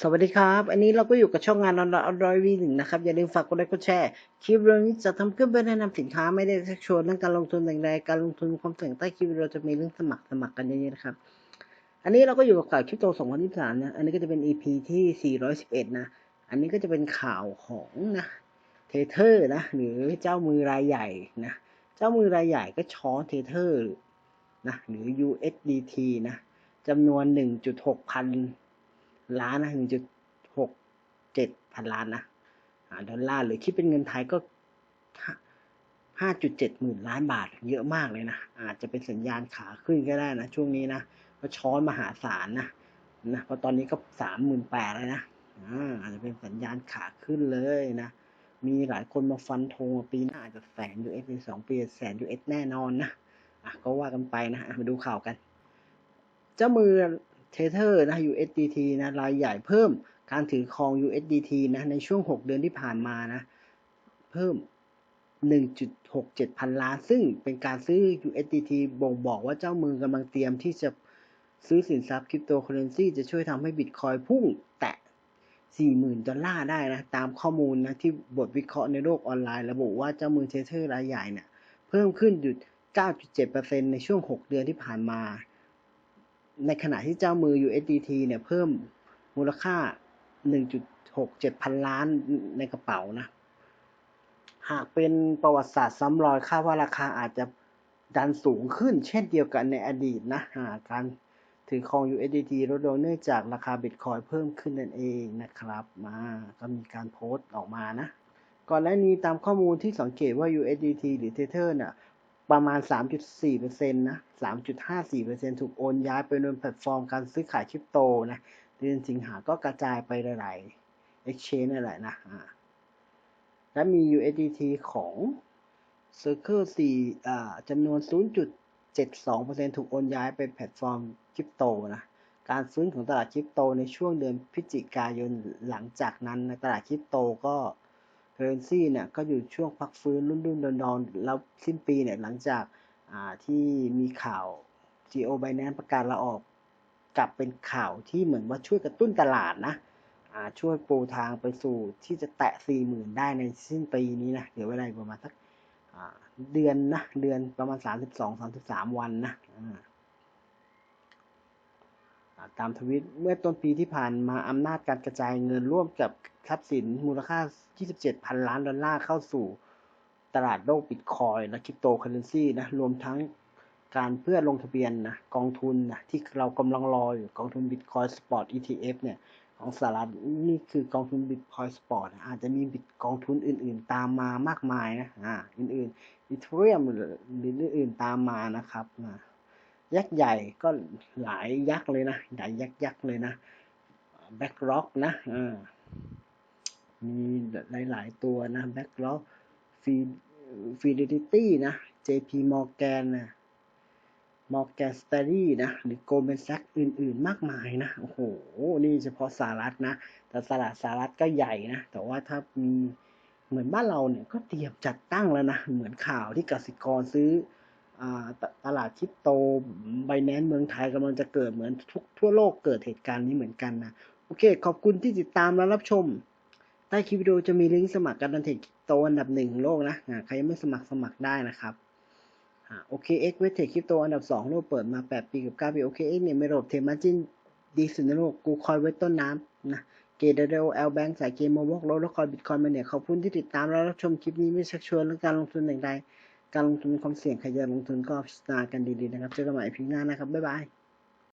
สวัสดีครับ อันนี้เราก็อยู่กับช่องงานออนไลน์ออนไลน์วีหนึ่งนะครับ อย่าลืมฝากกดไลค์กดแชร์ คลิปวิดีโอนี้จะทำขึ้นเพื่อแนะนำสินค้าไม่ได้ชักชวนเรื่องการลงทุนอย่างใดการลงทุนความเสี่ยงใต้คลิปวิดีโอจะมีเรื่องสมัครสมัครกันเยอะๆนะครับ อันนี้เราก็อยู่กับข่าวคริปโต2023นะ อันนี้ก็จะเป็น EP ที่ 411 นะ อันนี้ก็จะเป็นข่าวของนะเทเทอร์นะ หรือเจ้ามือรายใหญ่นะ เจ้ามือรายใหญ่ก็ช้อนเทเทอร์นะ หรือ USDT นะจำนวน 1.6 พัน ล้านนะ1.67พันล้านนะดอลลาร์หรือคิดเป็นเงินไทยก็5.7หมื่นล้านบาทเยอะมากเลยนะอาจจะเป็นสัญญาณขาขึ้นก็ได้นะช่วงนี้นะก็ช้อนมหาศาลนะนะเพราะตอนนี้ก็สามหมื่นแปดแล้วนะอาจจะเป็นสัญญาณขาขึ้นเลยนะ มีหลายคนมาฟันธงว่าปีหน้าอาจจะแสน US ในสองปีแสน US แน่นอนนะอะก็ว่ากันไปนะอะมาดูข่าวกัน เจ้ามือ เทเทอร์นะ USDT นะรายใหญ่เพิ่มการถือครอง USDT นะในช่วง 6 เดือนที่ผ่านมานะเพิ่ม 1.67 พันล้าน ซึ่งเป็นการซื้อ USDT บ่งบอกว่าเจ้ามือกำลังเตรียมที่จะซื้อสินทรัพย์คริปโตเคอเรนซีจะช่วยทำให้บิตคอยพุ่งแตะ 40,000 ดอลลาร์ได้นะ ตามข้อมูลนะที่บทวิเคราะห์ในโลกออนไลน์ระบุว่าเจ้ามือเทเทอร์รายใหญ่เนี่ยเพิ่มขึ้นจุด9.7%ในช่วง 6 เดือนที่ผ่านมา ในขณะที่เจ้ามือ USDT เนี่ยเพิ่มมูลค่า 1.67 พันล้านในกระเป๋านะ หากเป็นประวัติศาสตร์ซ้ำรอยค่าว่าราคาอาจจะดันสูงขึ้น เช่นเดียวกันในอดีตนะการถือครอง USDT ลดลงเนื่องจากราคาบิตคอยเพิ่มขึ้นนั่นเองนะครับมาก็มีการโพสต์ออกมานะ ก่อนหน้านี้ตามข้อมูลที่สังเกตว่า USDT หรือ Tether เนี่ย ประมาณ 3.4%นะ 3.54%ถูกโอนย้ายไปบนแพลตฟอร์มการซื้อขายคริปโตนะเดือนสิงหาก็กระจายไปหลายๆ exchange นั่นแหละนะอ่าและมี USDT ของ Circle 4อ่าจำนวน 0.72%ถูกโอนย้ายไปแพลตฟอร์มคริปโตนะ การฟื้นของตลาดคริปโตในช่วงเดือนพฤศจิกายนหลังจากนั้นนะตลาดคริปโตก็ เคอเรนซีเนี่ยก็อยู่ช่วงพักฟื้นรุ่นรุ่นดอนดอนแล้วสิ้นปีเนี่ยหลังจากอ่าที่มีข่าว Geo Binance ประกาศลาออกกลับเป็นข่าวที่เหมือนว่าช่วยกระตุ้นตลาดนะอ่าช่วยปูทางไปสู่ที่จะแตะ 40,000 ได้ในสิ้นปีนี้นะเดี๋ยวเวลาประมาณสักอ่าเดือนนะ เดือนประมาณ 32-33 วันนะอ่า ตามทวิตเมื่อต้นปีที่ผ่านมาอำนาจการกระจายเงินร่วมกับทรัพย์สินมูลค่า 27พันล้านดอลลาร์เข้าสู่ตลาดโลกบิตคอยและคริปโตเคอเรนซีนะรวมทั้งการเพื่อลงทะเบียนนะกองทุนนะที่เรากำลังรออยู่กองทุน Bitcoin Spot ETF เนี่ยของสหรัฐนี่คือกองทุน Bitcoin Spot นะอาจจะมีบิตกองทุนอื่น ๆ ตามมามากมายนะอ่าอื่นๆ Ethereum หรืออื่นๆตามมานะครับนะ ยักษ์ใหญ่ก็หลายยักษ์เลยนะใหญ่ยักษ์ยักษ์เลยนะ BlackRock นะมีหลาย ๆ ตัวนะ BlackRock Fidelity นะ JP Morgan นะ Morgan Stanley นะ หรือ Goldman Sachs อื่น ๆ มากมายนะ โอ้โห นี่เฉพาะสหรัฐนะ แต่ตลาดสหรัฐก็ใหญ่นะ แต่ว่าถ้ามีเหมือนบ้านเราเนี่ย ก็เตรียมจัดตั้งแล้วนะ เหมือนข่าวที่กสิกรซื้อ ตลาดคริปโตไบแนนเมืองไทยกำลังจะเกิดเหมือนทุกทั่วโลกเกิดเหตุการณ์นี้เหมือนกันนะ โอเค ขอบคุณที่ติดตามและรับชม ใต้คลิปวิดีโอจะมีลิงก์สมัครการดันเทรดคริปโตอันดับหนึ่งของโลกนะใครยังไม่สมัครสมัครได้นะครับโอเคเอ็กเวทเทคคริปโตอันดับ 2 โลกเปิดมา 8 ปีกับ9ปีโอเคเอ็กเนี่ยไม่ระบบเทมาจินดีสุดในโลกกูคอยไว้ต้นน้ำนะเกเดเรลเอลแบงค์สายเกมโมวอกโลแล้วคอยบิตคอยมาเนี่ยขอบคุณที่ติดตามและรับชมคลิปนี้ไม่ชักชวนเรื่องการลงทุนอย่างใด การลงทุนความเสี่ยงใครจะลงทุนก็พิจารณากันดีๆนะครับ เจอกันใหม่พีหน้านะครับ บ๊ายบาย